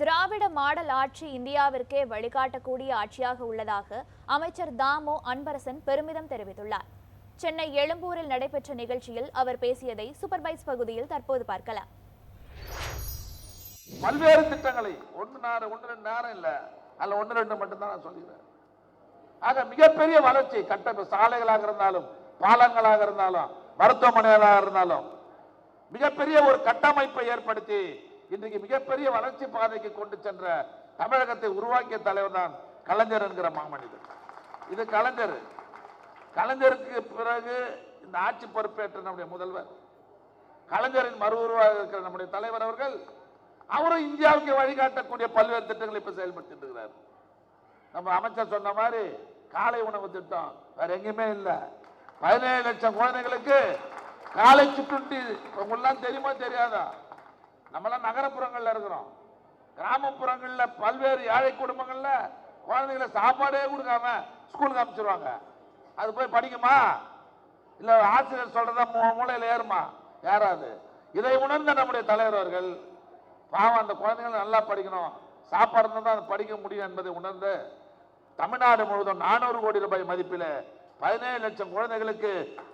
திராவிட model ஆட்சி இந்தியாவிற்கே வழிகாட்டக்கூடிய ஆட்சியாக உள்ளதாக அமைச்சர் தாமோ அன்பரசன் பெருமிதம் தெரிவித்துள்ளார். சென்னை எழும்பூரில் நடைபெற்ற நிகழ்ச்சியில் அவர் பேசியதை சூப்பர் பகுதியில் தற்போது பார்க்கலாம். பல்வேறு திட்டங்களை ஒன்று நேரம் ஒன்று ரெண்டு நேரம் இல்லை. அதில் ஒன்று ரெண்டு மட்டும்தான் நான் சொல்லிக்கிறேன். ஆக மிகப்பெரிய வளர்ச்சி கட்ட சாலைகளாக இருந்தாலும் பாலங்களாக இருந்தாலும் மருத்துவமனைகளாக இருந்தாலும் மிகப்பெரிய ஒரு கட்டமைப்பை ஏற்படுத்தி இன்றைக்கு மிகப்பெரிய வளர்ச்சி பாதைக்கு கொண்டு சென்ற தமிழகத்தை உருவாக்கிய தலைவர் தான் கலைஞர் என்கிற மாமனிதர். இது கலைஞர். கலைஞருக்கு பிறகு இந்த ஆட்சி பொறுப்பேற்ற நம்முடைய முதல்வர். கலைஞரின் மறு உருவாக இருக்கிற நம்முடைய தலைவர் அவர்கள் அவரும் இந்தியாவுக்கு வழிகாட்டக்கூடிய பல்வேறு திட்டங்களை இப்ப செயல்படுத்திட்டு இருக்கிறார் நம்ம அமைச்சர் சொன்ன மாதிரி காலை உணவு திட்டம் வேற எங்கேயுமே இல்லை. பதினேழு லட்சம் குழந்தைகளுக்கு காலை சுற்றுண்டி உங்களாம் தெரியுமா தெரியாதா? நம்மளாம் நகரப்புறங்களில் இருக்கிறோம். கிராமப்புறங்களில் பல்வேறு ஏழை குடும்பங்களில் குழந்தைங்கள சாப்பாடே கொடுக்காம ஸ்கூலுக்கு அனுப்பிச்சிருவாங்க. அது போய் படிக்குமா? இல்லை ஆசிரியர் சொல்கிறத மூ- ஏறுமா? ஏறாது. இதை உணர்ந்த நம்முடைய தலைவர் அவர்கள் பாவம் அந்த குழந்தைகள் நல்லா படிக்கணும். சாப்பாடு இருந்தால் தான் அதை படிக்க முடியும் என்பதை உணர்ந்து தமிழ்நாடு முழுவதும் நானூறு கோடி ரூபாய் மதிப்பில் பதினேழு லட்சம் குழந்தைகளுக்கு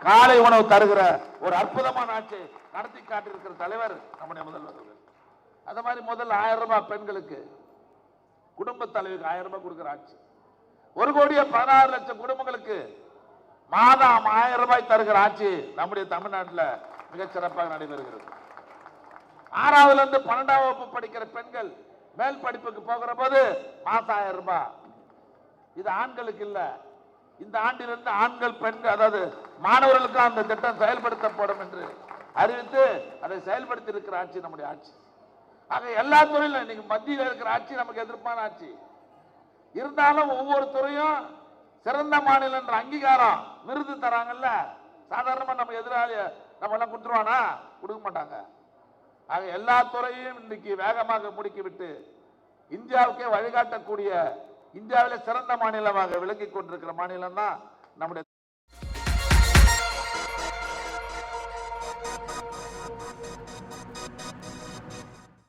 காலை உணவு தருகிற ஒரு அற்புதமான ஆட்சி நடத்தி காட்டியிருக்கிற தலைவர் நம்முடைய முதல்வர். அது மாதிரி முதல்ல ஆயிரம் ரூபாய் பெண்களுக்கு குடும்ப தலைவிக்கு ஆயிரம் ரூபாய் கொடுக்குற ஆட்சி. ஒரு கோடியே பதினாறு லட்சம் குடும்பங்களுக்கு மாதம் ஆயிரம் ரூபாய் தருகிற ஆட்சி நம்முடைய தமிழ்நாட்டில் மிகச்சிறப்பாக நடைபெறுகிறது. ஆறாவதுல இருந்து பன்னெண்டாம் வகுப்பு படிக்கிற பெண்கள் மேல் படிப்புக்கு போகிற போது மாசம் ஆயிரம் ரூபாய். இது ஆண்களுக்கு இல்லை இந்த ஆண்டிலிருந்து ஆண்கள் பெண்கள் அதாவது மாணவர்களுக்கு அந்த திட்டம் செயல்படுத்தப்படும் என்று அறிவித்து அதை செயல்படுத்தி இருக்கிற ஆட்சி நம்முடைய ஆட்சி. ஆக எல்லா துறையிலும் இன்னைக்கு மத்தியில் இருக்கிற ஆட்சி நமக்கு எதிர்ப்பான ஆட்சி. இருந்தாலும் ஒவ்வொரு துறையும் சிறந்த மாநிலம் என்ற அங்கீகாரம் விருது தராங்கல்ல. சாதாரணமாக நம்ம எதிராளி நம்ம எல்லாம் கொடுத்துருவானா? கொடுக்க மாட்டாங்க. ஆக எல்லா துறையும் இன்னைக்கு வேகமாக முடுக்கிவிட்டு இந்தியாவுக்கே வழிகாட்டக்கூடிய இந்தியாவில் சிறந்த மாநிலமாக விளங்கி கொண்டிருக்கிற மாநிலம் தான் நம்முடைய